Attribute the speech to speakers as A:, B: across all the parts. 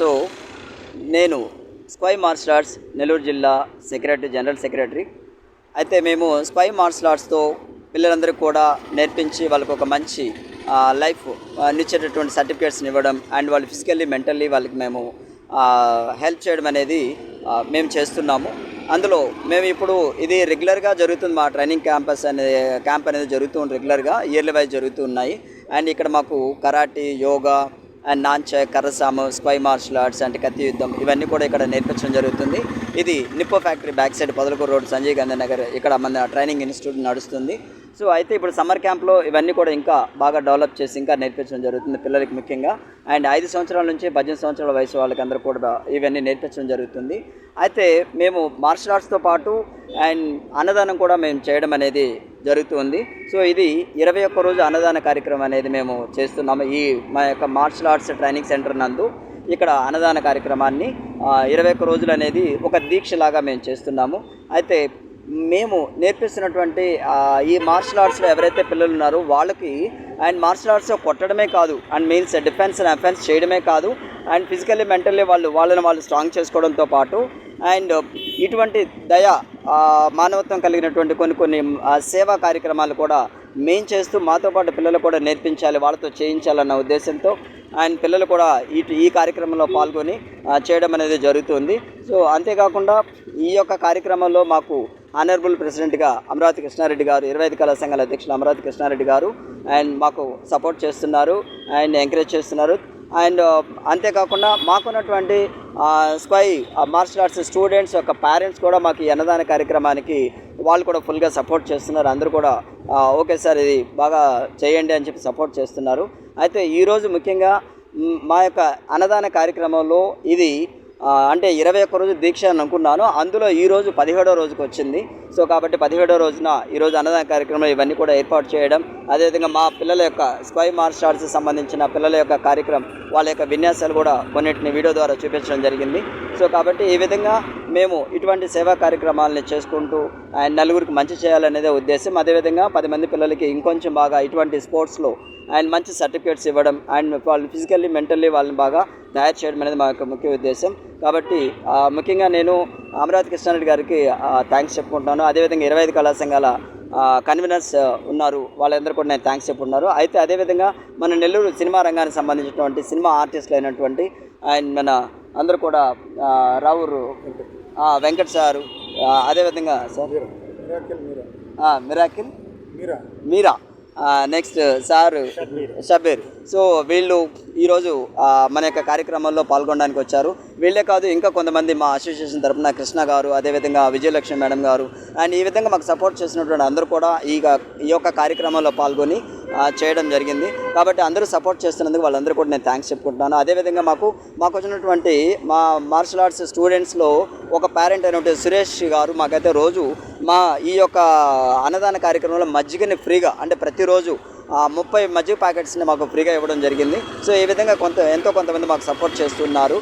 A: So నేను spy martial arts Nellore జిల్లా secretary general secretary. అయితే మేము స్పై మార్షల్ ఆర్ట్స్తో పిల్లలందరూ కూడా నేర్పించి వాళ్ళకు ఒక మంచి లైఫ్ నిచ్చేటటువంటి సర్టిఫికేట్స్ని ఇవ్వడం అండ్ వాళ్ళు ఫిజికల్లీ మెంటల్లీ వాళ్ళకి మేము హెల్ప్ చేయడం అనేది మేము చేస్తున్నాము. అందులో మేము ఇప్పుడు ఇది రెగ్యులర్గా జరుగుతుంది మా ట్రైనింగ్ క్యాంపస్ అనే క్యాంప్ అనేది జరుగుతుంది రెగ్యులర్గా ఇయర్లీ వైజ్ జరుగుతూ ఉన్నాయి. అండ్ ఇక్కడ మాకు కరాటీ యోగా అండ్ నాంచ కర్రసాము స్పై మార్షల్ ఆర్ట్స్ అంటే కత్తి యుద్ధం ఇవన్నీ కూడా ఇక్కడ నేర్పించడం జరుగుతుంది. ఇది Nippo factory back side Podalakuru road Sanjay Gandhi Nagar ఇక్కడ మన ట్రైనింగ్ ఇన్స్టిట్యూట్ నడుస్తుంది. సో అయితే ఇప్పుడు సమ్మర్ క్యాంప్లో ఇవన్నీ కూడా ఇంకా బాగా డెవలప్ చేసి ఇంకా నేర్పించడం జరుగుతుంది పిల్లలకి ముఖ్యంగా. అండ్ ఐదు సంవత్సరాల నుంచి పద్దెనిమిది సంవత్సరాల వయసు వాళ్ళకి అందరూ కూడా ఇవన్నీ నేర్పించడం జరుగుతుంది. అయితే మేము మార్షల్ ఆర్ట్స్తో పాటు అండ్ అన్నదానం కూడా మేము చేయడం అనేది జరుగుతుంది. సో ఇది ఇరవై ఒక్క రోజు అన్నదాన కార్యక్రమం అనేది మేము చేస్తున్నాము. ఈ మా యొక్క మార్షల్ ఆర్ట్స్ ట్రైనింగ్ సెంటర్ నందు ఇక్కడ అన్నదాన కార్యక్రమాన్ని ఇరవై ఒక్క రోజులు అనేది ఒక దీక్షలాగా మేము చేస్తున్నాము. అయితే మేము నేర్పిస్తున్నటువంటి ఈ మార్షల్ ఆర్ట్స్లో ఎవరైతే పిల్లలు ఉన్నారో వాళ్ళకి అండ్ మార్షల్ ఆర్ట్స్ కొట్టడమే కాదు and means defence and offence చేయడమే కాదు అండ్ ఫిజికల్లీ మెంటల్లీ వాళ్ళు వాళ్ళని వాళ్ళు స్ట్రాంగ్ చేసుకోవడంతో పాటు అండ్ ఇటువంటి దయ మానవత్వం కలిగినటువంటి కొన్ని కొన్ని సేవా కార్యక్రమాలు కూడా మేము చేస్తూ మాతో పాటు పిల్లలు కూడా నేర్పించాలి వాళ్ళతో చేయించాలన్న ఉద్దేశంతో. అండ్ పిల్లలు కూడా ఈ ఈ కార్యక్రమంలో పాల్గొని చేయడం అనేది జరుగుతుంది. సో అంతేకాకుండా ఈ యొక్క కార్యక్రమంలో మాకు ఆనరబుల్ ప్రెసిడెంట్గా అమరావతి కృష్ణారెడ్డి గారు ఇరవై ఐదు కళా సంఘాల అధ్యక్షులు అమరావతి కృష్ణారెడ్డి గారు అండ్ మాకు సపోర్ట్ చేస్తున్నారు అండ్ ఎంకరేజ్ చేస్తున్నారు. అండ్ అంతేకాకుండా మాకున్నటువంటి స్పై మార్షల్ ఆర్ట్స్ స్టూడెంట్స్ యొక్క పేరెంట్స్ కూడా మాకు ఈ అన్నదాన కార్యక్రమానికి వాళ్ళు కూడా ఫుల్గా సపోర్ట్ చేస్తున్నారు. అందరూ కూడా ఓకే సార్ ఇది బాగా చేయండి అని చెప్పి సపోర్ట్ చేస్తున్నారు. అయితే ఈరోజు ముఖ్యంగా మా యొక్క అన్నదాన కార్యక్రమంలో ఇది అంటే ఇరవై ఒక్క రోజు దీక్ష అని అనుకున్నాను. అందులో ఈరోజు పదిహేడో రోజుకి వచ్చింది. సో కాబట్టి పదిహేడో రోజున ఈరోజు అన్నదాన కార్యక్రమం ఇవన్నీ కూడా ఏర్పాటు చేయడం అదేవిధంగా మా పిల్లల యొక్క స్క్వై మార్షల్ ఆర్ట్స్ సంబంధించిన పిల్లల యొక్క కార్యక్రమం వాళ్ళ యొక్క విన్యాసాలు కూడా కొన్నిటిని వీడియో ద్వారా చూపించడం జరిగింది. సో కాబట్టి ఈ విధంగా మేము ఇటువంటి సేవా కార్యక్రమాలని చేసుకుంటూ నలుగురికి మంచి చేయాలనేదే ఉద్దేశం. అదేవిధంగా పది మంది పిల్లలకి ఇంకొంచెం బాగా ఇటువంటి స్పోర్ట్స్లో అండ్ మంచి సర్టిఫికేట్స్ ఇవ్వడం అండ్ వాళ్ళు ఫిజికల్లీ మెంటల్లీ వాళ్ళని బాగా తయారు చేయడం అనేది మా యొక్క ముఖ్య ఉద్దేశం. కాబట్టి ముఖ్యంగా నేను అమరావతి కృష్ణారెడ్డి గారికి థ్యాంక్స్ చెప్పుకుంటున్నాను. అదేవిధంగా ఇరవై ఐదు కళా సంఘాల కన్వీనర్స్ ఉన్నారు. వాళ్ళందరూ కూడా నేను థ్యాంక్స్ చెప్పుకుంటున్నారు. అయితే అదేవిధంగా మన నెల్లూరు సినిమా రంగానికి సంబంధించినటువంటి సినిమా ఆర్టిస్టులు అయినటువంటి అండ్ మన అందరూ కూడా రావురు వెంకట్ సారు అదేవిధంగా సార్ మిరాకిల్
B: మీరా?
A: మీరా? Next sir Shabbir. సో వీళ్ళు ఈరోజు మన యొక్క కార్యక్రమంలో పాల్గొనడానికి వచ్చారు. వీళ్ళే కాదు ఇంకా కొంతమంది మా అసోసియేషన్ తరఫున కృష్ణ గారు అదేవిధంగా విజయలక్ష్మి మేడం గారు. అండ్ ఈ విధంగా మాకు సపోర్ట్ చేసినటువంటి అందరూ కూడా ఈ ఈ యొక్క కార్యక్రమంలో పాల్గొని చేయడం జరిగింది. కాబట్టి అందరూ సపోర్ట్ చేస్తున్నందుకు వాళ్ళందరూ కూడా నేను థ్యాంక్స్ చెప్పుకుంటున్నాను. అదేవిధంగా మాకు మాకు వచ్చినటువంటి మా మార్షల్ ఆర్ట్స్ స్టూడెంట్స్లో ఒక పేరెంట్ అయినటువంటి సురేష్ గారు మాకైతే రోజు మా ఈ యొక్క అన్నదాన కార్యక్రమంలో మజ్జిగని ఫ్రీగా అంటే ప్రతిరోజు ముప్పై మజ్జిగ ప్యాకెట్స్ని మాకు ఫ్రీగా ఇవ్వడం జరిగింది. సో ఈ విధంగా కొంత ఎంతో కొంతమంది మాకు సపోర్ట్ చేస్తున్నారు.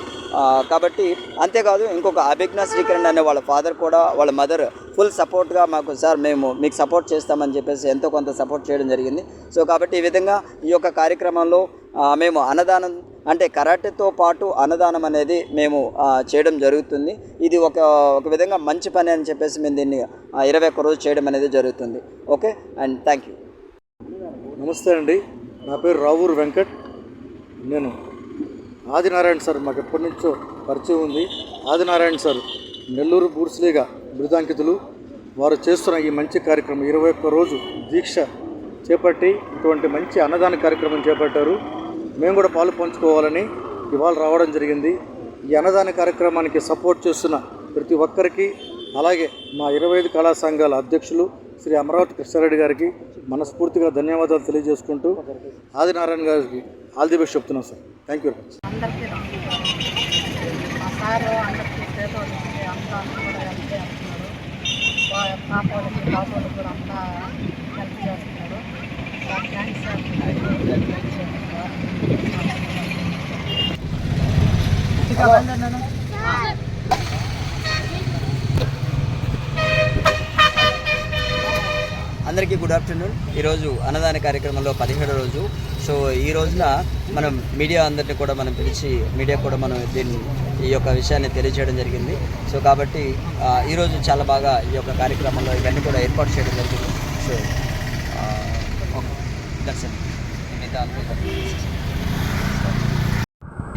A: కాబట్టి అంతేకాదు ఇంకొక అభిజ్ఞ శ్రీకరణ్ అనే వాళ్ళ ఫాదర్ కూడా వాళ్ళ మదర్ ఫుల్ సపోర్ట్గా మాకు సార్ మేము మీకు సపోర్ట్ చేస్తామని చెప్పేసి ఎంతో కొంత సపోర్ట్ చేయడం జరిగింది. సో కాబట్టి ఈ విధంగా ఈ యొక్క కార్యక్రమంలో మేము అన్నదానం అంటే కరాటేతో పాటు అన్నదానం అనేది మేము చేయడం జరుగుతుంది. ఇది ఒక ఒక విధంగా మంచి పని అని చెప్పేసి మేము దీన్ని ఇరవై ఒక్క రోజు చేయడం అనేది జరుగుతుంది. ఓకే? అండ్ థ్యాంక్ యూ
B: నమస్తే అండి. నా పేరు రావూర్ వెంకట్. నేను ఆదినారాయణ సార్ మాకు ఎప్పటి నుంచో పరిచయం ఉంది. ఆదినారాయణ సార్ నెల్లూరు బూర్స్లీగా బిరుదాంకితులు. వారు చేస్తున్న ఈ మంచి కార్యక్రమం ఇరవై ఒక్క రోజు దీక్ష చేపట్టి ఇటువంటి మంచి అన్నదాన కార్యక్రమం చేపట్టారు. మేము కూడా పాలు పంచుకోవాలని ఇవాళ రావడం జరిగింది. ఈ అన్నదాన కార్యక్రమానికి సపోర్ట్ చేస్తున్న ప్రతి ఒక్కరికి అలాగే మా ఇరవై ఐదు కళా సంఘాల అధ్యక్షులు శ్రీ అమరావతి కృష్ణారెడ్డి గారికి మనస్ఫూర్తిగా ధన్యవాదాలు తెలియజేసుకుంటూ ఆదినారాయణ గారికి ఆల్ ది బెస్ట్ చెప్తున్నాం sir. Thank you very much
C: అందరికీ నమస్కారం మా సారు అందరికీ పేదోళ్ళకి అంతా కూడా హెల్ప్ చేస్తున్నారు వా- పాపోళ్ళకి పాపోళ్ళకి కూడా అంతా హెల్ప్ చేస్తున్నారు చాలా థ్యాంక్స్ సార్ హెల్ప్ చేస్తున్నారు ఇక వందనను.
A: అందరికీ గుడ్ ఆఫ్టర్నూన్ ఈరోజు అన్నదాన కార్యక్రమంలో పదిహేడో రోజు. సో ఈ రోజున మనం మీడియా అందరిని కూడా మనం పిలిచి మీడియా కూడా మనం దీన్ని ఈ యొక్క విషయాన్ని తెలియజేయడం జరిగింది. సో కాబట్టి ఈరోజు చాలా బాగా ఈ యొక్క కార్యక్రమంలో ఇవన్నీ కూడా ఏర్పాటు చేయడం జరిగింది. So okay. దట్స్ మిగతా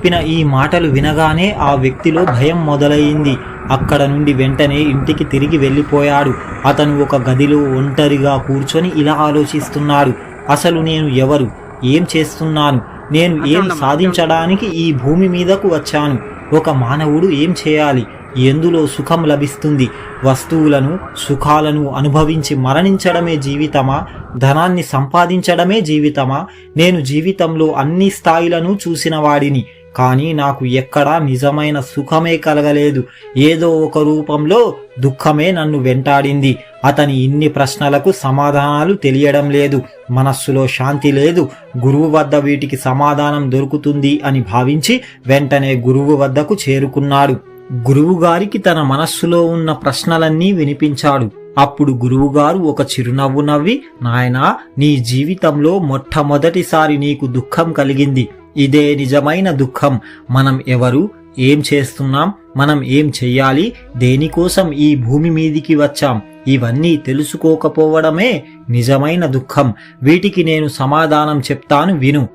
D: చెప్పిన ఈ మాటలు వినగానే ఆ వ్యక్తిలో భయం మొదలైంది. అక్కడ నుండి వెంటనే ఇంటికి తిరిగి వెళ్ళిపోయాడు. అతను ఒక గదిలో ఒంటరిగా కూర్చొని ఇలా ఆలోచిస్తున్నాడు. అసలు నేను ఎవరు? ఏం చేస్తున్నాను? నేను ఏం సాధించడానికి ఈ భూమి మీదకు వచ్చాను. ఒక మానవుడు ఏం చేయాలి? ఎందులో సుఖం లభిస్తుంది? వస్తువులను సుఖాలను అనుభవించి మరణించడమే జీవితమా? ధనాన్ని సంపాదించడమే జీవితమా? నేను జీవితంలో అన్ని స్థాయిలను చూసిన వాడిని. కానీ నాకు ఎక్కడా నిజమైన సుఖమే కలగలేదు. ఏదో ఒక రూపంలో దుఃఖమే నన్ను వెంటాడింది. అతని ఇన్ని ప్రశ్నలకు సమాధానాలు తెలియడం లేదు. మనస్సులో శాంతి లేదు. గురువు వద్ద వీటికి సమాధానం దొరుకుతుంది అని భావించి వెంటనే గురువు వద్దకు చేరుకున్నాడు. గురువుగారికి తన మనస్సులో ఉన్న ప్రశ్నలన్నీ వినిపించాడు. అప్పుడు గురువుగారు ఒక చిరునవ్వు నవ్వి నాయనా నీ జీవితంలో మొట్టమొదటిసారి నీకు దుఃఖం కలిగింది. ఇదే నిజమైన దుఃఖం. మనం ఎవరు? ఏం చేస్తున్నాం? మనం ఏం చెయ్యాలి? దేనికోసం ఈ భూమి మీదికి వచ్చాం? ఇవన్నీ తెలుసుకోకపోవడమే నిజమైన దుఃఖం. వీటికి నేను సమాధానం చెప్తాను విను.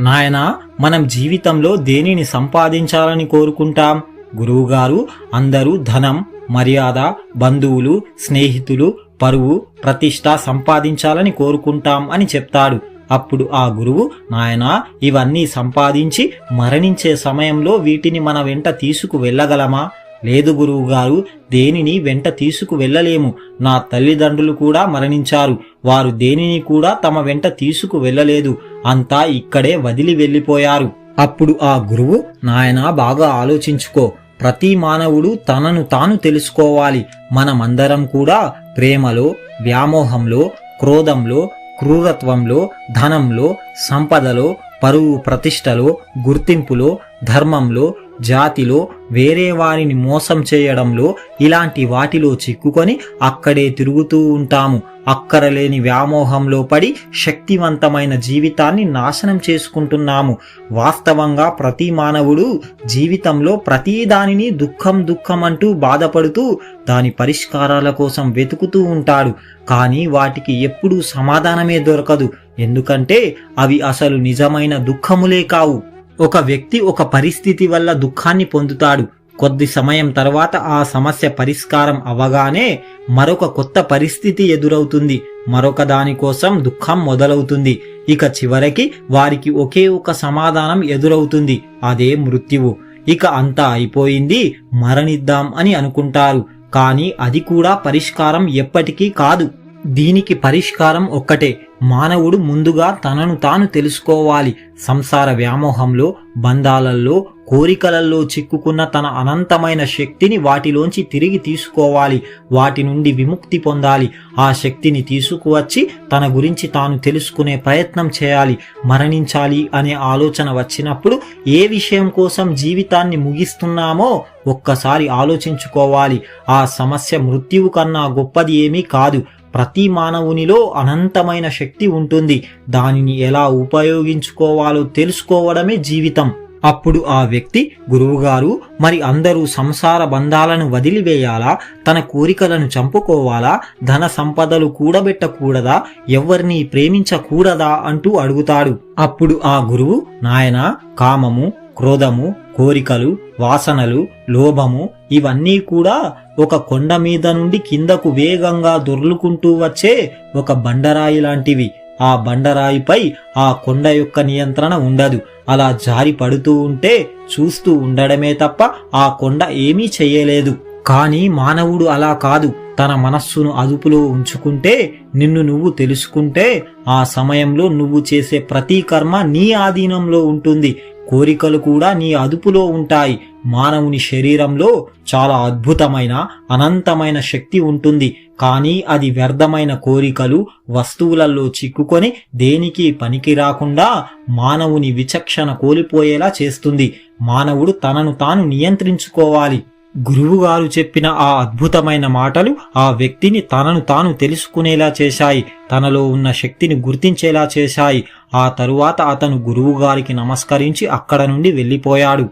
D: నాయనా మనం జీవితంలో దేనిని సంపాదించాలని కోరుకుంటాం? గురువుగారు అందరూ ధనం మర్యాద బంధువులు స్నేహితులు పరువు ప్రతిష్ట సంపాదించాలని కోరుకుంటాం అని చెప్తాడు. అప్పుడు ఆ గురువు నాయనా ఇవన్నీ సంపాదించి మరణించే సమయంలో వీటిని మన వెంట తీసుకు వెళ్ళగలమా? లేదు గురువుగారు దేనిని వెంట తీసుకు వెళ్ళలేము. నా తల్లిదండ్రులు కూడా మరణించారు. వారు దేనిని కూడా తమ వెంట తీసుకు వెళ్ళలేదు. అంతా ఇక్కడే వదిలి వెళ్ళిపోయారు. అప్పుడు ఆ గురువు నాయన బాగా ఆలోచించుకో. ప్రతి మానవుడు తనను తాను తెలుసుకోవాలి. మనమందరం కూడా ప్రేమలో వ్యామోహంలో క్రోధంలో క్రూరత్వంలో ధనంలో సంపదలో పరువు ప్రతిష్టలో గుర్తింపులో ధర్మంలో జాతిలో వేరే వారిని మోసం చేయడంలో ఇలాంటి వాటిలో చిక్కుకొని అక్కడే తిరుగుతూ ఉంటాము. అక్కరలేని వ్యామోహంలో పడి శక్తివంతమైన జీవితాన్ని నాశనం చేసుకుంటున్నాము. వాస్తవంగా ప్రతి మానవుడు జీవితంలో ప్రతి దానిని దుఃఖం దుఃఖం అంటూ బాధపడుతూ దాని పరిష్కారాల కోసం వెతుకుతూ ఉంటాడు. కానీ వాటికి ఎప్పుడూ సమాధానమే దొరకదు. ఎందుకంటే అవి అసలు నిజమైన దుఃఖములే కావు. ఒక వ్యక్తి ఒక పరిస్థితి వల్ల దుఃఖాన్ని పొందుతాడు. కొద్ది సమయం తర్వాత ఆ సమస్య పరిష్కారం అవగానే మరొక కొత్త పరిస్థితి ఎదురవుతుంది. మరొక దానికోసం దుఃఖం మొదలవుతుంది. ఇక చివరికి వారికి ఒకే ఒక సమాధానం ఎదురవుతుంది. అదే మృత్యువు. ఇక అంతా అయిపోయింది మరణిద్దాం అని అనుకుంటారు. కానీ అది కూడా పరిష్కారం ఎప్పటికీ కాదు. దీనికి పరిష్కారం ఒక్కటే. మానవుడు ముందుగా తనను తాను తెలుసుకోవాలి. సంసార వ్యామోహంలో బంధాలలో కోరికలలో చిక్కుకున్న తన అనంతమైన శక్తిని వాటిలోంచి తిరిగి తీసుకోవాలి. వాటి నుండి విముక్తి పొందాలి. ఆ శక్తిని తీసుకువచ్చి తన గురించి తాను తెలుసుకునే ప్రయత్నం చేయాలి. మరణించాలి అనే ఆలోచన వచ్చినప్పుడు ఏ విషయం కోసం జీవితాన్ని ముగిస్తున్నామో ఒక్కసారి ఆలోచించుకోవాలి. ఆ సమస్య మృత్యువు కన్నా గొప్పది ఏమీ కాదు. ప్రతి మానవునిలో అనంతమైన శక్తి ఉంటుంది. దానిని ఎలా ఉపయోగించుకోవాలో తెలుసుకోవడమే జీవితం. అప్పుడు ఆ వ్యక్తి గురువుగారు మరి అందరూ సంసార బంధాలను వదిలివేయాలా? తన కోరికలను చంపుకోవాలా? ధన సంపదలు కూడబెట్టకూడదా? ఎవరిని ప్రేమించకూడదా? అంటూ అడుగుతాడు. అప్పుడు ఆ గురువు నాయన కామము క్రోధము కోరికలు వాసనలు లోభము ఇవన్నీ కూడా ఒక కొండ మీద నుండి కిందకు వేగంగా దొర్లుకుంటూ వచ్చే ఒక బండరాయి లాంటివి. ఆ బండరాయిపై ఆ కొండ యొక్క నియంత్రణ ఉండదు. అలా జారి పడుతూ ఉంటే చూస్తూ ఉండడమే తప్ప ఆ కొండ ఏమీ చేయలేదు. కానీ మానవుడు అలా కాదు. తన మనస్సును అదుపులో ఉంచుకుంటే నిన్ను నువ్వు తెలుసుకుంటే ఆ సమయంలో నువ్వు చేసే ప్రతి కర్మ నీ ఆధీనంలో ఉంటుంది. కోరికలు కూడా నీ అదుపులో ఉంటాయి. మానవుని శరీరంలో చాలా అద్భుతమైన అనంతమైన శక్తి ఉంటుంది. కానీ అది వ్యర్థమైన కోరికలు వస్తువులలో చిక్కుకొని దేనికి పనికి రాకుండా మానవుని విచక్షణ కోల్పోయేలా చేస్తుంది. మానవుడు తనను తాను నియంత్రించుకోవాలి. గురువుగారు చెప్పిన ఆ అద్భుతమైన మాటలు ఆ వ్యక్తిని తనను తాను తెలుసుకునేలా చేశాయి. తనలో ఉన్న శక్తిని గుర్తించేలా చేశాయి. ఆ తరువాత అతను గురువుగారికి నమస్కరించి అక్కడ నుండి వెళ్ళిపోయాడు.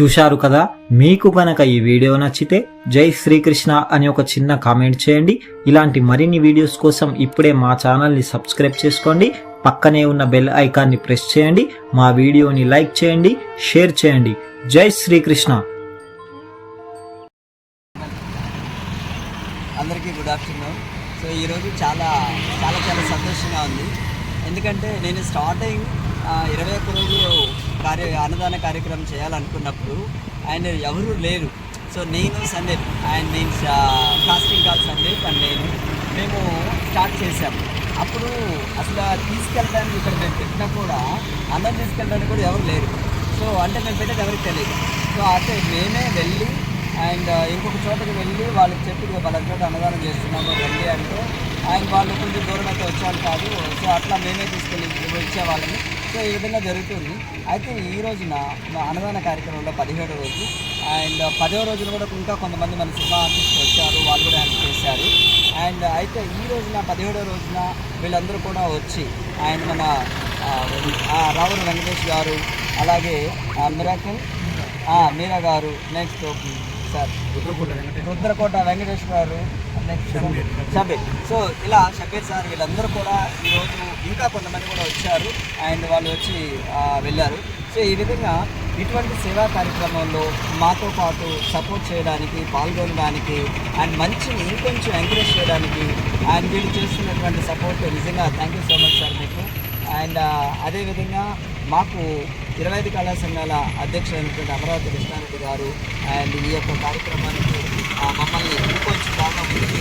D: చూశారు కదా? మీకు గనక ఈ వీడియో నచ్చితే జై శ్రీకృష్ణ అని ఒక చిన్న కామెంట్ చేయండి. ఇలాంటి మరిన్ని వీడియోస్ కోసం ఇప్పుడే మా ఛానల్ని సబ్స్క్రైబ్ చేసుకోండి. పక్కనే ఉన్న బెల్ ఐకాన్ని ప్రెస్ చేయండి. మా వీడియోని లైక్ చేయండి షేర్ చేయండి. జై శ్రీకృష్ణ.
A: ఈరోజు చాలా చాలా చాలా సంతోషంగా ఉంది. ఎందుకంటే నేను స్టార్టింగ్ ఇరవై ఒక్క రోజు కార్య అన్నదాన కార్యక్రమం చేయాలనుకున్నప్పుడు ఆయన ఎవరు లేరు. సో నేను సందీప్ అండ్ నేను కాస్టింగ్ కాల్ సందీప్ అండ్ నేను మేము స్టార్ట్ చేశాము. అప్పుడు అసలు తీసుకెళ్ళడానికి ఇక్కడ మేము పెట్టినా కూడా అందరం తీసుకెళ్ళడానికి కూడా ఎవరు లేరు. సో అంటే మేము పెట్టేది ఎవరికి తెలియదు. సో అయితే మేమే వెళ్ళి అండ్ ఇంకొక చోటకి వెళ్ళి వాళ్ళకి చెప్పి వాళ్ళ చోట అన్నదానం చేస్తున్నాము వెళ్ళి అంటే ఆయన వాళ్ళు కొంచెం దూరం అయితే వచ్చాను కాదు సో అట్లా మేమే తీసుకెళ్ళి ఇచ్చేవాళ్ళని సో ఈ విధంగా జరుగుతుంది. అయితే ఈ రోజున మా అన్నదాన కార్యక్రమంలో పదిహేడో రోజు అండ్ పదో రోజున కూడా ఇంకా కొంతమంది మన సినిమా ఆర్టిస్టులు వచ్చారు వాళ్ళు కూడా హెల్ప్ చేశారు. అండ్ అయితే ఈ రోజున పదిహేడో రోజున వీళ్ళందరూ కూడా వచ్చి ఆయన మన ఆ, రావుల వెంకటేష్ గారు అలాగే మిరాకల్ మీరా గారు నెక్స్ట్ సార్. రుద్రకోట వెంకటేష్. గారు షబీర్ సో ఇలా షబీర్ సార్ వీళ్ళందరూ కూడా ఈరోజు ఇంకా కొంతమంది కూడా వచ్చారు. అండ్ వాళ్ళు వచ్చి వెళ్ళారు. సో ఈ విధంగా ఇటువంటి సేవా కార్యక్రమంలో మాతో పాటు సపోర్ట్ చేయడానికి పాల్గొనడానికి అండ్ మంచిని ఇంకొంచెం ఎంకరేజ్ చేయడానికి అండ్ వీళ్ళు చేస్తున్నటువంటి సపోర్ట్ నిజంగా thank you so much sir మీకు. అండ్ అదేవిధంగా మాకు ఇరవై ఐదు కళా సంఘాల అధ్యక్షులైనటువంటి అమరావతి కృష్ణారెడ్డి గారు అండ్ ఈ యొక్క కార్యక్రమానికి మమ్మల్ని ఇంకొంచెం బాగా ముందుకి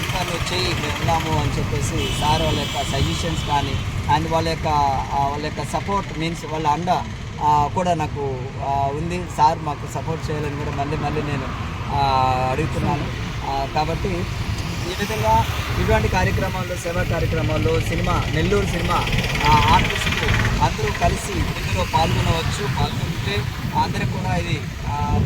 A: ఇంకా నువ్వు చేయి మేము అని చెప్పేసి సార్ వాళ్ళ యొక్క సజెషన్స్ కానీ అండ్ వాళ్ళ యొక్క వాళ్ళ యొక్క సపోర్ట్ మీన్స్ వాళ్ళ అండ కూడా నాకు ఉంది. సార్ మాకు సపోర్ట్ చేయాలని కూడా మళ్ళీ మళ్ళీ నేను అడుగుతున్నాను. కాబట్టి ఈ విధంగా ఇటువంటి కార్యక్రమాల్లో సేవా కార్యక్రమాల్లో సినిమా నెల్లూరు సినిమా ఆర్టిస్టులు అందరూ కలిసి ఇందులో పాల్గొనవచ్చు పాల్గొంటే అందరికి కూడా ఇది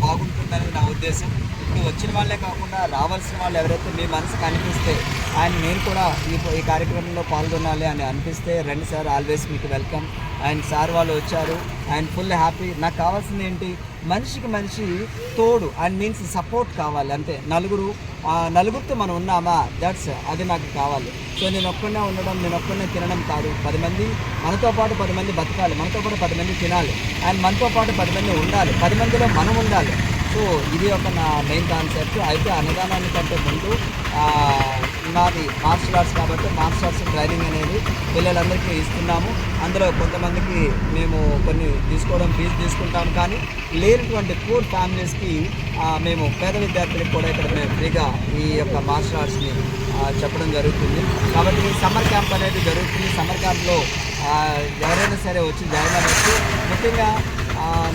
A: బాగుంటుందనేది నా ఉద్దేశం. ఇప్పుడు వచ్చిన వాళ్ళే కాకుండా రావాల్సిన వాళ్ళు ఎవరైతే మీ మనసుకు అనిపిస్తే అండ్ నేను కూడా ఈ ఈ కార్యక్రమంలో పాల్గొనాలి అని అనిపిస్తే రండి సార్ ఆల్వేస్ మీకు వెల్కమ్. అండ్ సార్ వాళ్ళు వచ్చారు. And full happy. నాకు కావాల్సింది ఏంటి? మనిషికి మనిషి తోడు అండ్ మీన్స్ సపోర్ట్ కావాలి అంతే. నలుగురు నలుగురితో మనం ఉన్నామా? దట్స్ అది నాకు కావాలి. సో నేను ఒక్కనే ఉండడం నేను ఒక్కనే తినడం కాదు. పది మంది మనతో పాటు పది మంది బతకాలి. మనతో పాటు పది మంది తినాలి. అండ్ మనతో పాటు పది మంది ఉండాలి. పది మందిలో మనం ఉండాలి. సో ఇది ఒక నా మెయిన్ కాన్సెప్ట్ అయితే అన్నదానానికంటే ముందు మాది నాది మార్షల్ ఆర్ట్స్ కాబట్టి మార్షల్ ఆర్ట్స్ ట్రైనింగ్ అనేది పిల్లలందరికీ ఇస్తున్నాము. అందులో కొంతమందికి మేము కొన్ని తీసుకోవడం ఫీజు తీసుకుంటాం కానీ లేనటువంటి పూర్ ఫ్యామిలీస్కి మేము పేద విద్యార్థులకు కూడా ఇక్కడ మేము ఫ్రీగా ఈ యొక్క మార్షల్ ఆర్ట్స్ని చెప్పడం జరుగుతుంది. కాబట్టి ఈ సమ్మర్ క్యాంప్ అనేది జరుగుతుంది. సమ్మర్ క్యాంప్లో ఎవరైనా సరే వచ్చి జాయిన్ అవ్వచ్చు. ముఖ్యంగా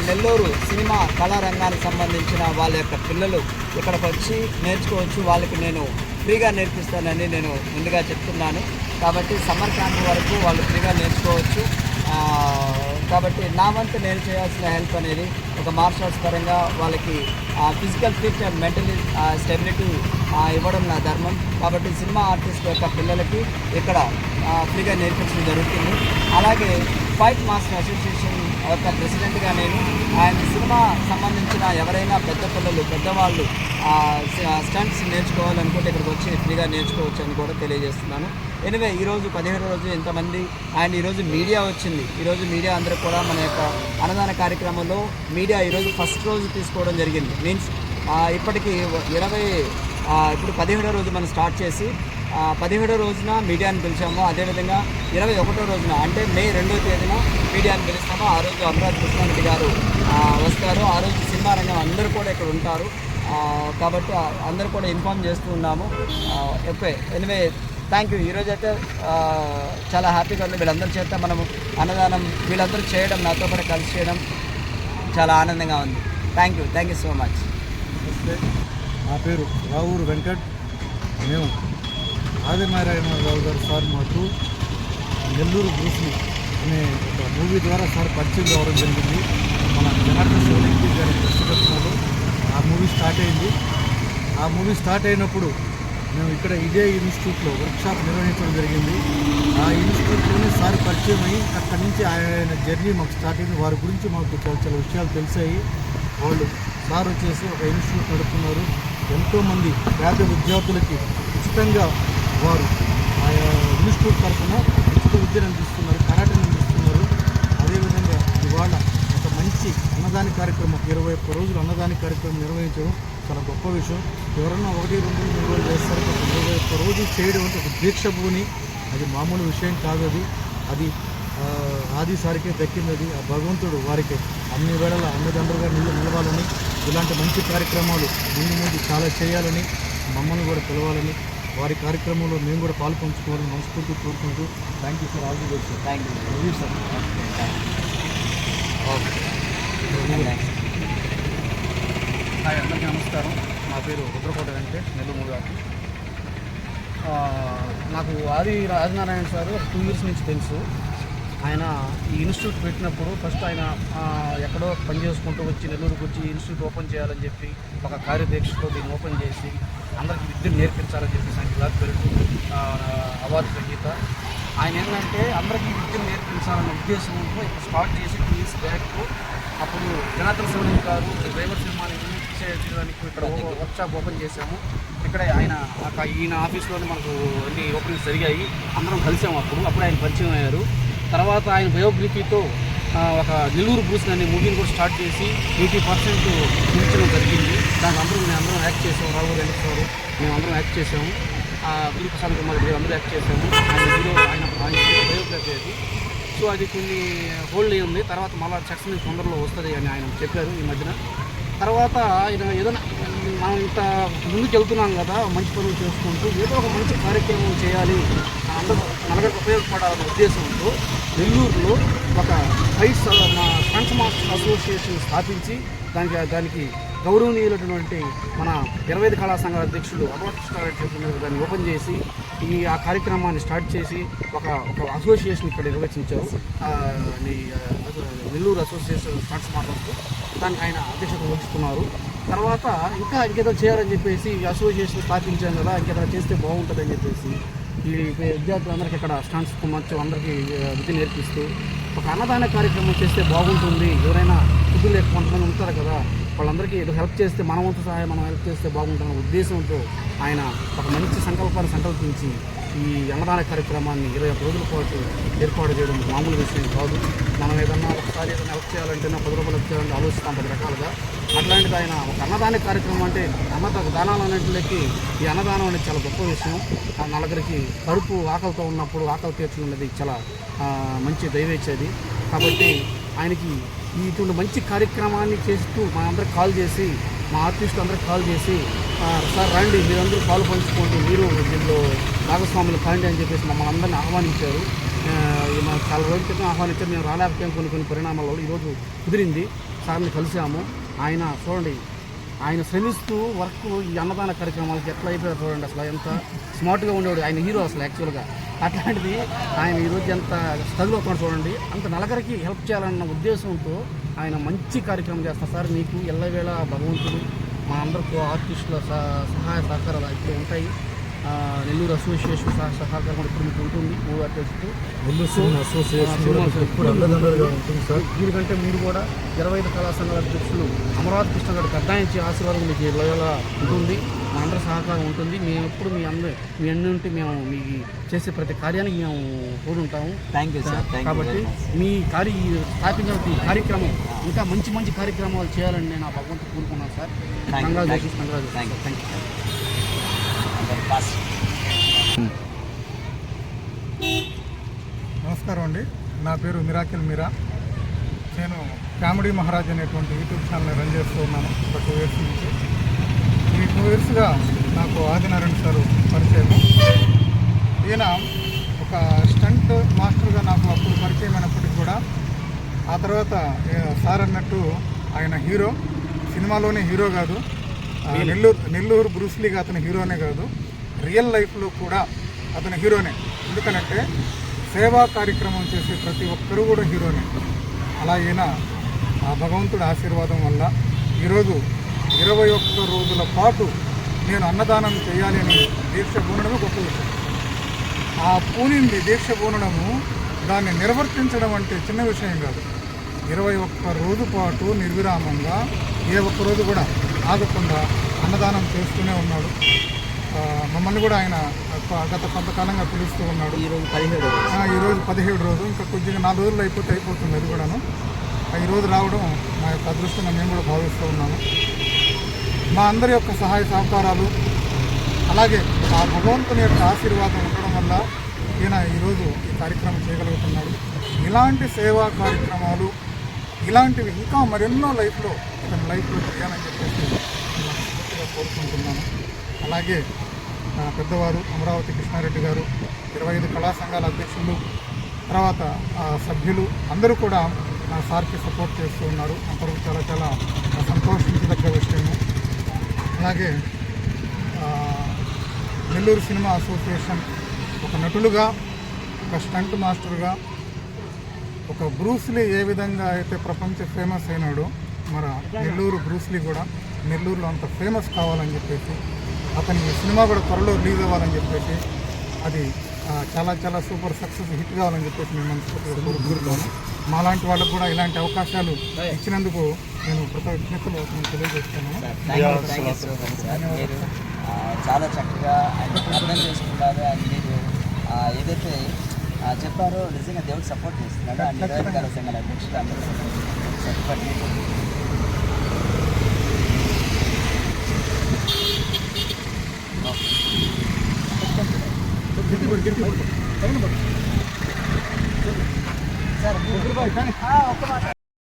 A: నెల్లూరు సినిమా కళారంగానికి సంబంధించిన వాళ్ళ యొక్క పిల్లలు ఇక్కడికి వచ్చి నేర్చుకోవచ్చు. వాళ్ళకి నేను ఫ్రీగా నేర్పిస్తానని నేను ముందుగా చెప్తున్నాను. కాబట్టి సమ్మర్ క్యాంప్ వరకు వాళ్ళు ఫ్రీగా నేర్చుకోవచ్చు. కాబట్టి నా వంతు నేను చేయాల్సిన హెల్ప్ అనేది ఒక మార్షల్ ఆర్ట్స్ పరంగా వాళ్ళకి physical fit and mental stability ఇవ్వడం నా ధర్మం. కాబట్టి సినిమా ఆర్టిస్ట్ యొక్క పిల్లలకి ఇక్కడ ఫ్రీగా నేర్పించడం జరుగుతుంది. అలాగే ఫైట్ మాస్టర్ అసోసియేషన్ ఒక ప్రెసిడెంట్గా నేను ఆయన సినిమా సంబంధించిన ఎవరైనా పెద్ద పిల్లలు పెద్దవాళ్ళు స్టంట్స్ నేర్చుకోవాలనుకుంటే ఇక్కడికి వచ్చి ఫ్రీగా నేర్చుకోవచ్చు అని కూడా తెలియజేస్తున్నాను. ఎనివే ఈరోజు పదిహేడు రోజు ఇంతమంది అండ్ ఈరోజు మీడియా వచ్చింది. ఈరోజు మీడియా అందరూ కూడా మన యొక్క అన్నదాన కార్యక్రమంలో మీడియా ఈరోజు ఫస్ట్ రోజు తీసుకోవడం జరిగింది. మీన్స్ ఇప్పటికీ ఇరవై ఇప్పుడు పదిహేడో రోజు మనం స్టార్ట్ చేసి పదిహేడో రోజున మీడియాని పిలిచాము. అదేవిధంగా ఇరవై ఒకటో రోజున అంటే మే రెండో తేదీన మీడియాని పిలుస్తాము. ఆ రోజు అమరావతి కృష్ణారెడ్డి గారు వస్తారు. ఆ రోజు సినిమా రంగం అందరూ కూడా ఇక్కడ ఉంటారు. కాబట్టి అందరూ కూడా ఇన్ఫామ్ చేస్తూ ఉన్నాము. ఓకే. Anyway thank you. ఈరోజు అయితే చాలా హ్యాపీగా ఉంది. వీళ్ళందరి చేత మనము అన్నదానం వీళ్ళందరూ చేయడం నాతో పాటు కలిసి చేయడం చాలా ఆనందంగా ఉంది. Thank you. Thank you so much.
B: నా పేరు రావూరు వెంకట్. మేము ఆదినారాయణరావు గారు సార్ మాకు నెల్లూరు బ్రూస్లీ అనే ఒక మూవీ ద్వారా సార్ పరిచయం కావడం జరిగింది. మన జనార్దన్ శివలింగి గారి దర్శకత్వంలో ఆ మూవీ స్టార్ట్ స్టార్ట్ అయింది. ఆ మూవీ స్టార్ట్ అయినప్పుడు మేము ఇక్కడ ఇదే ఇన్స్టిట్యూట్లో వర్క్షాప్ నిర్వహించడం జరిగింది. ఆ ఇన్స్టిట్యూట్లోనే సార్ పరిచయం అయ్యి అక్కడి నుంచి ఆయన జర్నీ మాకు స్టార్ట్ అయింది. వారి గురించి మాకు చాలా చాలా విషయాలు తెలిసాయి. వాళ్ళు సార్ వచ్చేసి ఒక ఇన్స్టిట్యూట్ నడుపుతున్నారు. ఎంతోమంది పేద విద్యార్థులకి ఉచితంగా వారు ఆయా ఇన్స్టిట్యూట్ తరఫున ఉచిత విద్యను అందిస్తున్నారు కరాటను అందిస్తున్నారు. అదేవిధంగా ఇవాళ ఒక మంచి అన్నదాన కార్యక్రమం ఇరవై ఒక్క రోజులు అన్నదాన కార్యక్రమం నిర్వహించడం చాలా గొప్ప విషయం. ఎవరన్నా ఒకటి రెండు మూడు రోజులు చేస్తారు ఇరవై ఒక్క రోజు చేయడం అంటే ఒక దీక్ష భూమి. అది మామూలు విషయం కాదు అది. అది ఆదిసారికే ఆది దక్కినది ఆ భగవంతుడు వారికి అన్ని వేళల అన్నదండ్రులుగా నిలు నిలవాలని ఇలాంటి మంచి కార్యక్రమాలు ముందు ముందు చాలా చేయాలని మమ్మల్ని కూడా పిలవాలని వారి కార్యక్రమంలో మేము కూడా పాల్పంచుకోవాలని మనస్ఫూర్తి కోరుకుంటూ thank you sir all the best sir
A: thank you
B: sir
E: hi అందరికీ నమస్కారం. నా పేరు రుద్రకోట వెంకటేష్ నెల్లూరు మూడుగాకి నాకు ఆది ఆదినారాయణ సార్ టూ ఇయర్స్ నుంచి తెలుసు. ఆయన ఈ ఇన్స్టిట్యూట్ పెట్టినప్పుడు ఫస్ట్ ఆయన ఎక్కడో పని చేసుకుంటూ వచ్చి నెల్లూరుకు వచ్చి ఇన్స్టిట్యూట్ ఓపెన్ చేయాలని చెప్పి ఒక కార్యదీక్షతో దీన్ని ఓపెన్ చేసి అందరికీ విద్యను నేర్పించాలని చెప్పేసి ఆయన క్లాస్ పెడుతూ అవార్డు సంగీత. ఆయన ఏంటంటే అందరికీ విద్యను నేర్పించాలనే ఉద్దేశంతో ఇప్పుడు స్టార్ట్ చేసి టూ ఇయర్స్ బ్యాక్ అప్పుడు జనార్దన్ శివలింగ్ గారు డ్రైవర్ సినిమాని చేయడానికి ఇక్కడ వర్క్షాప్ ఓపెన్ చేశాము. ఇక్కడ ఆయన ఒక- ఈయన ఆఫీస్లోనే మనకు అన్ని ఓపెనింగ్స్ జరిగాయి. అందరం కలిసాము అప్పుడు అప్పుడు ఆయన పరిచయం అయ్యారు. తర్వాత ఆయన బయోగ్రఫీతో ఒక నెల్లూరు బ్రూస్ అనే మూవీని కూడా స్టార్ట్ చేసి ఎయిటీ పర్సెంట్ నిర్చడం జరిగింది. దాని అందరూ మేము అందరం యాక్ట్ చేసాము రావు వెంకట మేము అందరం యాక్ట్ చేసాము. ఆ, దిలీప్ ప్రసాద్ కుమార్ అందరూ యాక్ట్ చేసాము. ఆయన హీరో ఆయన బయోగ్రఫీ సో అది కొన్ని హోల్డ్ అయి ఉంది. తర్వాత మళ్ళీ చెక్స్ తొందరలో వస్తుంది అని ఆయన చెప్పారు ఈ మధ్యన. తర్వాత ఆయన ఏదైనా మనం ఇంత ముందుకు వెళ్తున్నాం కదా మంచి పనులు చేసుకుంటూ ఏదో ఒక మంచి కార్యక్రమం చేయాలి. అందరూ నలుగురికి ఉపయోగపడాలన్న ఉద్దేశంతో నెల్లూరులో ఒక ఫైట్స్ మా ఫ్రెండ్స్ అసోసియేషన్ స్థాపించి దానికి దానికి గౌరవనీయులైనటువంటి మన ఇరవై ఐదు కళా సంఘాల అధ్యక్షులు అమర్ చెప్పిన దాన్ని ఓపెన్ చేసి ఈ ఆ కార్యక్రమాన్ని స్టార్ట్ చేసి ఒక ఒక అసోసియేషన్ ఇక్కడ నిర్వచించారు నెల్లూరు అసోసియేషన్ స్టార్ట్స్ మాట్లాడుతూ దానికి ఆయన అధ్యక్షత వహిస్తున్నారు. తర్వాత ఇంకా ఇంకేదో చేయాలని చెప్పేసి ఈ అసోసియేషన్ స్థాపించాం కదా ఇంకేదో చేస్తే బాగుంటుందని చెప్పేసి ఈ విద్యార్థులందరికీ ఇక్కడ స్టాండ్స్ మంచి అందరికీ విద్య నేర్పిస్తూ ఒక అన్నదాన కార్యక్రమం చేస్తే బాగుంటుంది. ఎవరైనా ఫుడ్ లేక కొంతమంది ఉంటారు కదా వాళ్ళందరికీ ఏదో హెల్ప్ చేస్తే మన వంతు సహాయం మనం హెల్ప్ చేస్తే బాగుంటుందన్న ఉద్దేశంతో ఆయన ఒక మంచి సంకల్పాన్ని సంకల్పించి ఈ అన్నదాన కార్యక్రమాన్ని ఇరవై ఒక్క రోజుల పాటు ఏర్పాటు చేయడం మామూలు విషయం కాదు. మనం ఏదన్నా ఒకసారి ఏదైనా హెల్ప్ చేయాలంటే పది రూపాయలు హెల్ప్ చేయాలంటే ఆలోచిస్తాం పది రకాలుగా. అట్లాంటిది ఆయన ఒక అన్నదాన కార్యక్రమం అంటే అన్నద దానాలు అనేటికి ఈ అన్నదానం అనేది చాలా గొప్ప విషయం. నలుగురికి కడుపు ఆకలితో ఉన్నప్పుడు ఆకలి తీర్చడం అనేది చాలా మంచి దైవేచ్చేది. కాబట్టి ఆయనకి ఇటువంటి మంచి కార్యక్రమాన్ని చేస్తూ మా అందరికి కాల్ చేసి మా ఆర్టిస్టులు అందరికి కాల్ చేసి సార్ రండి మీరందరూ పాలు పంచుకోండి మీరు దీనిలో భాగస్వాములు కాండి అని చెప్పేసి మమ్మల్ని అందరినీ ఆహ్వానించారు. మా చాలా రోజుల క్రితం ఆహ్వానించారు. మేము రాలేకపోయాం కొన్ని కొన్ని పరిణామాల వల్ల. ఈరోజు కుదిరింది. సార్ని కలిసాము ఆయన చూడండి ఆయన శ్రమిస్తూ వర్క్ ఈ అన్నదాన కార్యక్రమాలకి ఎట్లా అయిపోయారు చూడండి అసలు ఎంత స్మార్ట్గా ఉండేవాడు. ఆయన హీరో అసలు యాక్చువల్గా. అట్లాంటిది ఆయన ఈరోజు ఎంత స్ట్రగుల్ అవుతున్నాడు చూడంండి. అంత నలగరికి హెల్ప్ చేయాలన్న ఉద్దేశంతో ఆయన మంచి కార్యక్రమం చేస్తారు. సార్ మీకు ఎల్లవేళ భగవంతుడు మా అందరికీ ఆర్టిస్టుల సహ- సహాయ సహకారాలు ఇప్పుడు ఉంటాయి. నెల్లూరు అసోసియేషన్ సహ సహకారం కూడా ఇప్పుడు మీకు ఉంటుంది. మూడు ఆర్టిస్ట్ దీనికంటే మీరు కూడా ఇరవై ఐదు కళా సంఘాల అధ్యక్షులు అమరావతి కృష్ణ గారి పెద్దాయించి ఆశీర్వాదం మీకు ఇళ్ళ ఉంటుంది. మా అందరి సహకారం ఉంటుంది. మేము ఎప్పుడు మీ అందరి మీ అన్ని ఉంటే మేము మీ చేసే ప్రతి కార్యానికి మేము తోడుంటాము
A: థ్యాంక్ యూ సార్
E: కాబట్టి మీ కార్య ఈ స్థాపించిన ఈ కార్యక్రమం ఇంకా మంచి మంచి కార్యక్రమాలు చేయాలని నేను ఆ భగవంతుడు కోరుకున్నాను sir. Congratulations. Congratulations. Thank you
F: నమస్కారం అండి. నా పేరు మిరాకిల్ మీరా. నేను కామెడీ మహారాజ్ అనేటువంటి యూట్యూబ్ ఛానల్ రన్ చేస్తూ ఉన్నాను. ఒక టూ ఇయర్స్ నుంచి. ఈ టూ ఇయర్స్గా నాకు ఆదినారాయణ సారు పరిచయం ఈయన ఒక స్టంట్ మాస్టర్గా నాకు అప్పుడు పరిచయం అయినప్పటికీ కూడా ఆ తర్వాత సార్ అన్నట్టు ఆయన హీరో సినిమాలోనే హీరో కాదు. నెల్లూరు నెల్లూరు బ్రూస్లీగా అతను హీరోనే కాదు. రియల్ లైఫ్లో కూడా అతను హీరోనే. ఎందుకనంటే సేవా కార్యక్రమం చేసే ప్రతి ఒక్కరూ కూడా హీరోనే. అలా ఈయన ఆ భగవంతుడి ఆశీర్వాదం వల్ల ఈరోజు ఇరవై ఒక్క రోజుల పాటు నేను అన్నదానం చేయాలి అని దీక్ష పూనడమే గొప్ప విషయం. ఆ పూనింది దీక్ష పూనడము దాన్ని నిర్వర్తించడం అంటే చిన్న విషయం కాదు. ఇరవై ఒక్క రోజు పాటు నిర్విరామంగా ఏ ఒక్క రోజు కూడా ఆగకుండా అన్నదానం చేస్తూనే ఉన్నాడు. మమ్మల్ని కూడా ఆయన గత కొంతకాలంగా పిలుస్తూ ఉన్నాడు.
A: ఈరోజు పదిహేడు
F: ఈరోజు పదిహేడు రోజు ఇంకా కొద్దిగా నాలుగు రోజులు అయిపోతే అయిపోతుంది అది కూడాను. ఈరోజు రావడం మా యొక్క అదృష్టంగా మేము కూడా భావిస్తూ ఉన్నాము. మా అందరి యొక్క సహాయ సహకారాలు అలాగే ఆ భగవంతుని యొక్క ఆశీర్వాదం ఉండడం వల్ల ఈయన ఈరోజు ఈ కార్యక్రమం చేయగలుగుతున్నాడు. ఇలాంటి సేవా కార్యక్రమాలు ఇలాంటివి ఇంకా మరెన్నో లైఫ్లో ఇతని లైఫ్లో చేయాలని చెప్పేసి కోరుకుంటున్నాను. అలాగే నా పెద్దవారు అమరావతి కృష్ణారెడ్డి గారు ఇరవై ఐదు కళా సంఘాల అధ్యక్షులు తర్వాత ఆ, సభ్యులు అందరూ కూడా నా సార్కి సపోర్ట్ చేస్తూ ఉన్నారు. అంతవరకు చాలా చాలా సంతోషించదగ్గ విషయము. అలాగే నెల్లూరు సినిమా అసోసియేషన్ ఒక నటులుగా ఒక స్టంట్ మాస్టర్గా ఒక బ్రూస్లీ ఏ విధంగా అయితే ప్రపంచ ఫేమస్ అయినాడో మన నెల్లూరు బ్రూస్లీ కూడా నెల్లూరులో అంత ఫేమస్ కావాలని చెప్పేసి అతని సినిమా కూడా త్వరలో రిలీజ్ అవ్వాలని చెప్పేసి అది చాలా చాలా సూపర్ సక్సెస్ హిట్ కావాలని చెప్పేసి మేము మనస్ఫూర్తిగా కోరుకుంటున్నాను. మాలాంటి వాళ్ళకు కూడా ఇలాంటి అవకాశాలు ఇచ్చినందుకు నేను కృతజ్ఞతలు తెలియజేస్తున్నాను.
A: మీరు ఆ, చాలా చక్కగా ఆయన అర్థం చేసుకున్నారు అండ్ మీరు ఏదైతే చెప్పారో నిజంగా దేవుడు సపోర్ట్ చేస్తున్నాడు. అండ్ సంఘాల అధ్యక్షులు అందరూ సపోర్ట్ సార్